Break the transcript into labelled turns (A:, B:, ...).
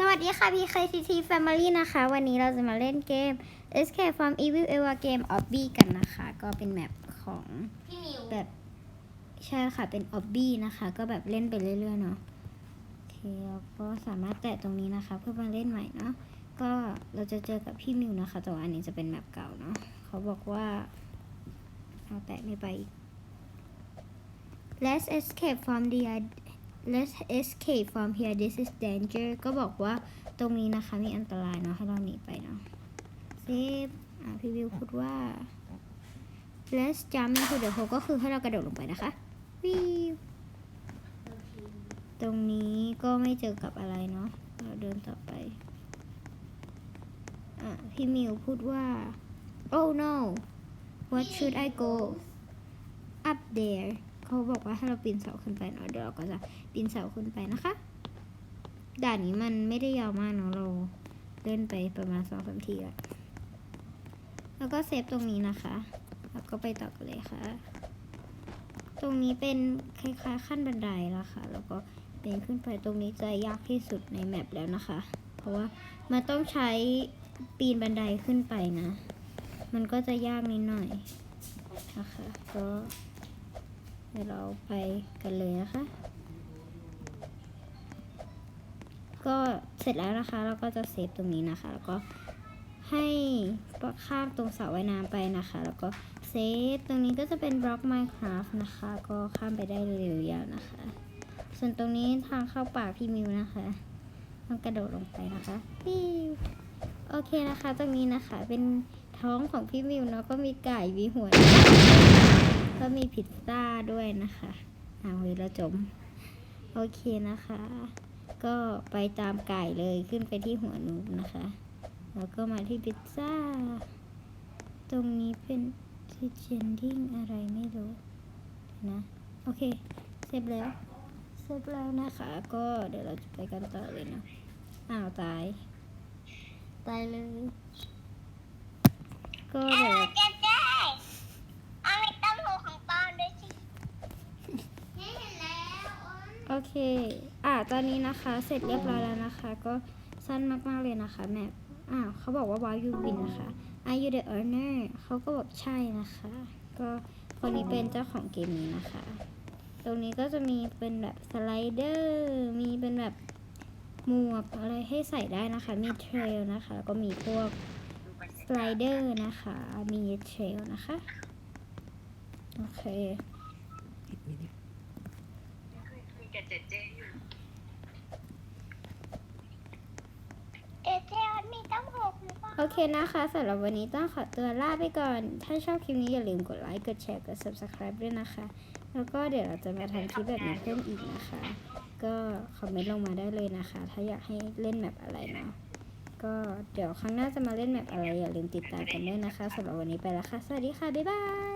A: สวัสดีค่ะ PKTT Family นะคะ วันนี้เราจะมาเล่นเกม Escape from Evil Eva Game Obby กันนะคะ ก็เป็นแมปของ
B: พี่มิว
A: แบบใช่ค่ะเป็น Obby นะคะ ก็แบบเล่นไปเรื่อยๆเนาะโอเคแล้วก็สามารถแตะตรงนี้นะคะ เพื่อมาเล่นใหม่เนาะก็เราจะเจอกับพี่มิวนะคะ แต่ว่าอันนี้จะเป็นแมปเก่าเนาะเขาบอกว่าเอาแตะไม่ไปอีก Let's escape from the Let's escape from here this is danger ก็บอกว่าตรงนี้นะคะมีอันตรายเนาะให้เราหนีไปเนาะเซฟอ่าพี่วิวพูดว่า Let's jump into the hole ก็คือให้เรากระโดดลงไปนะคะวิวตรงนี้ก็ไม่เจอกับอะไรเนาะเราเดินต่อไป อะพี่มิวพูดว่า Oh no what should I go up there เขาบอกว่าให้เราปีนเสาขึ้นไปเนาะเดี๋ยวเราก็จะปีนเสาขึ้นไปนะคะ ด่านนี้มันไม่ได้ยาวมากเนาะเราเล่นไปประมาณสองสามทีแล้วแล้วก็เซฟตรงนี้นะคะ แล้วก็ไปต่อกันเลยค่ะ ตรงนี้เป็นคล้ายๆขั้นบันไดแล้วค่ะ แล้วก็เปีนขึ้นไปตรงนี้จะยากที่สุดในแมปแล้วนะคะ เพราะว่ามันต้องใช้ปีนบันไดขึ้นไปนะ มันก็จะยากนิดหน่อยนะคะก็ ดี๋ยวเราไปกันเลยนะคะ ก็เสร็จแล้วนะคะ เราก็จะเซฟตรงนี้นะคะ แล้วก็ให้ข้ามตรงเสาว่ายน้ำไปนะคะ แล้วก็เซฟตรงนี้ก็จะเป็นบล็อก Minecraft นะคะ ก็ข้ามไปได้เร็วยาวนะคะ ส่วนตรงนี้ทางเข้าป่าพี่มิวนะคะต้องกระโดดลงไปนะคะปิ้วโอเคนะคะ ตรงนี้นะคะเป็นท้องของพี่มิวเนาะก็มีไก่มีหัว ก็มีพิซซ่าด้วยนะคะเอาเฮ้ยเราจม โอเคนะคะ ก็ไปตามไก่เลยขึ้นไปที่หัวนูนะคะ แล้วก็มาที่พิซซ่า ตรงนี้เป็นที่เจนดิ้งอะไรไม่รู้นะ โอเค เสร็จแล้ว เสร็จแล้วนะคะ ก็เดี๋ยวเราจะไปกันต่อเลยนะอ้าวตาย ตายเลย ก็เดี๋ยวเรา
B: เจ๊เจ๊เอาไปตั้งหูของปอนด้วยสิเห็นแล้ว
A: โอเคอ่าตอนนี้นะคะ เสร็จเรียบร้อยแล้วนะคะ ก็สั้นมากๆเลยนะคะแมปอ่าเขาบอกว่า why you win นะคะ are you the owner เขาก็บอกใช่นะคะ ก็คนนี้เป็นเจ้าของเกมนี้นะคะ ตรงนี้ก็จะมีเป็นแบบสไลเดอร์ มีเป็นแบบหมวกอะไรให้ใส่ได้นะคะ มีเทรลนะคะ แล้วก็มีพวกสไลเดอร์นะคะ มีเทรลนะคะ โอเค
C: กับเจเจอยู่
B: เจ๊เจ๊มีตั้งหูของปอน
A: โอเคนะคะสำหรับวันนี้ต้องขอตัวลาไปก่อน ถ้าชอบคลิปนี้อย่าลืมกดไลค์ กดแชร์ กด subscribe ด้วยนะคะ แล้วก็เดี๋ยวเราจะมาทำคลิปแบบนี้เพิ่มอีกนะคะ ก็คอมเมนต์ลงมาได้เลยนะคะ ถ้าอยากให้เล่นแบบอะไรเนาะ ก็เดี๋ยวครั้งหน้าจะมาเล่นแบบอะไรอย่าลืมติดตามกันด้วยนะคะสำหรับวันนี้ไปแล้วค่ะ สวัสดีค่ะ บ๊ายบาย